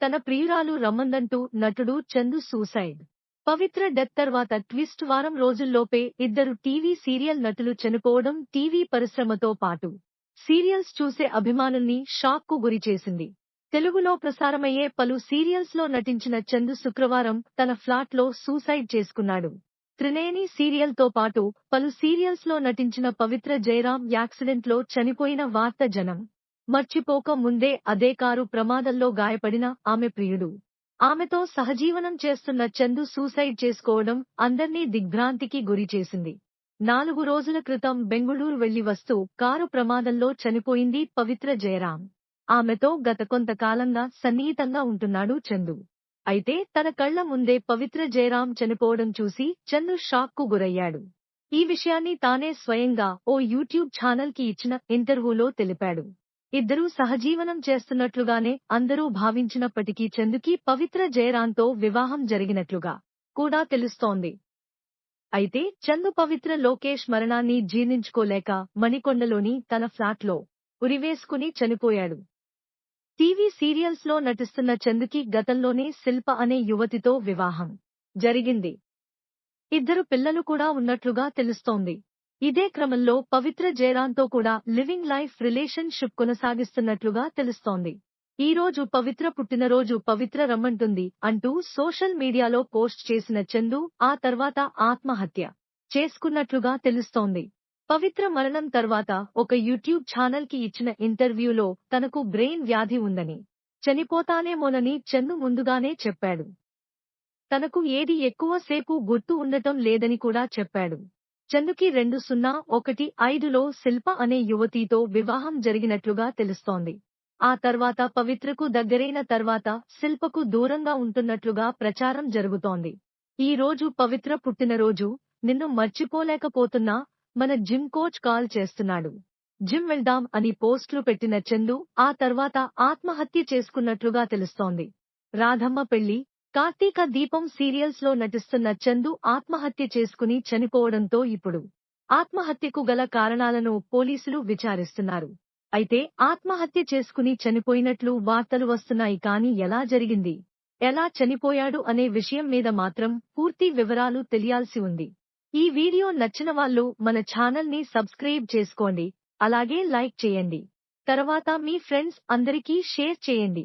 తన ప్రియురాలు రమ్మందంటూ నటుడు చందు సూసైడ్. పవిత్ర డెత్ తర్వాత ట్విస్ట్ వారం రోజుల్లోపే ఇద్దరు టీవీ సీరియల్ నటులు చనిపోవడం టీవీ పరిశ్రమతో పాటు. సీరియల్స్ చూసే అభిమానుల్ని షాక్కు గురిచేసింది తెలుగులో ప్రసారమయ్యే పలు సీరియల్స్లో నటించిన చందు శుక్రవారం తన ఫ్లాట్లో సూసైడ్ చేసుకున్నాడు. త్రినేని సీరియల్తో పాటు పలు సీరియల్స్లో నటించిన పవిత్ర జయరాం యాక్సిడెంట్లో చనిపోయిన వార్త జనం. మర్చిపోక ముందే అదే కారు ప్రమాదంలో గాయపడిన ఆమె ప్రియుడు. ఆమెతో సహజీవనం చేస్తున్న చందు సూసైడ్ చేసుకోవడం అందర్నీ దిగ్భ్రాంతికి గురిచేసింది నాలుగు రోజుల క్రితం బెంగుళూరు వెళ్ళి వస్తూ కారు ప్రమాదంలో చనిపోయింది పవిత్ర జయరాం. ఆమెతో గత కొంతకాలంగా సన్నిహితంగా ఉంటున్నాడు చందు. అయితే తన కళ్ళ ముందే పవిత్ర జయరాం చనిపోవడం చూసి చందు షాక్కు గురయ్యాడు. ఈ విషయాన్ని తానే స్వయంగా ఓ యూట్యూబ్ ఛానల్కి ఇచ్చిన ఇంటర్వ్యూలో తెలిపాడు. ఇద్దరూ సహజీవనం చేస్తున్నట్లుగానే అందరూ భావించినప్పటికీ చందుకి పవిత్ర జయరాంతో వివాహం జరిగినట్లుగా కూడా తెలుస్తోంది. అయితే చందు పవిత్ర లోకేష్ మరణాన్ని జీర్ణించుకోలేక మణికొండలోని తన ఫ్లాట్లో ఉరివేసుకుని చనిపోయాడు. టీవీ సీరియల్స్లో నటిస్తున్న చందుకి గతంలోనే శిల్ప అనే యువతితో వివాహం జరిగింది. ఇద్దరు పిల్లలు కూడా ఉన్నట్లుగా తెలుస్తోంది. ఇదే క్రమంలో పవిత్ర జయరాంతో కూడా లివింగ్ లైఫ్ రిలేషన్షిప్ కొనసాగిస్తున్నట్లుగా తెలుస్తోంది. ఈ రోజు పవిత్ర పుట్టినరోజు పవిత్ర రమ్మంటుంది అంటూ సోషల్ మీడియాలో పోస్ట్ చేసిన చందు ఆ తర్వాత ఆత్మహత్య చేసుకున్నట్లుగా తెలుస్తోంది. పవిత్ర మరణం తర్వాత ఒక యూట్యూబ్ ఛానల్కి ఇచ్చిన ఇంటర్వ్యూలో తనకు బ్రెయిన్ వ్యాధి ఉందని చనిపోతానేమోనని చందు ముందుగానే చెప్పాడు. తనకు ఏది ఎక్కువ సేపు గుర్తు ఉండటం లేదని కూడా చెప్పాడు. చందుకి రెండు సున్నా ఒకటి ఐదులో శిల్ప అనే యువతితో వివాహం జరిగినట్లుగా తెలుస్తోంది. ఆ తర్వాత పవిత్రకు దగ్గరైన తర్వాత శిల్పకు దూరంగా ఉంటున్నట్లుగా ప్రచారం జరుగుతోంది. ఈ రోజు పవిత్ర పుట్టినరోజు నిన్ను మర్చిపోలేకపోతున్నా మన జిమ్ కోచ్ కాల్ చేస్తున్నాడు. జిమ్ వెళ్దాం అని పోస్టులు పెట్టిన చందు ఆ తర్వాత ఆత్మహత్య చేసుకున్నట్లుగా తెలుస్తోంది. రాధమ్మ పెళ్ళి కార్తీక దీపం సీరియల్స్లో నటిస్తున్న చందు ఆత్మహత్య చేసుకుని చనిపోవడంతో ఇప్పుడు ఆత్మహత్యకు గల కారణాలను పోలీసులు విచారిస్తున్నారు. అయితే ఆత్మహత్య చేసుకుని చనిపోయినట్లు వార్తలు వస్తున్నాయి కాని ఎలా జరిగింది? ఎలా చనిపోయాడు అనే విషయం మీద మాత్రం పూర్తి వివరాలు తెలియాల్సి ఉంది. ఈ వీడియో నచ్చిన వాళ్ళు మన ఛానల్ని సబ్స్క్రైబ్ చేసుకోండి. అలాగే లైక్ చేయండి. తర్వాత మీ ఫ్రెండ్స్ అందరికీ షేర్ చేయండి.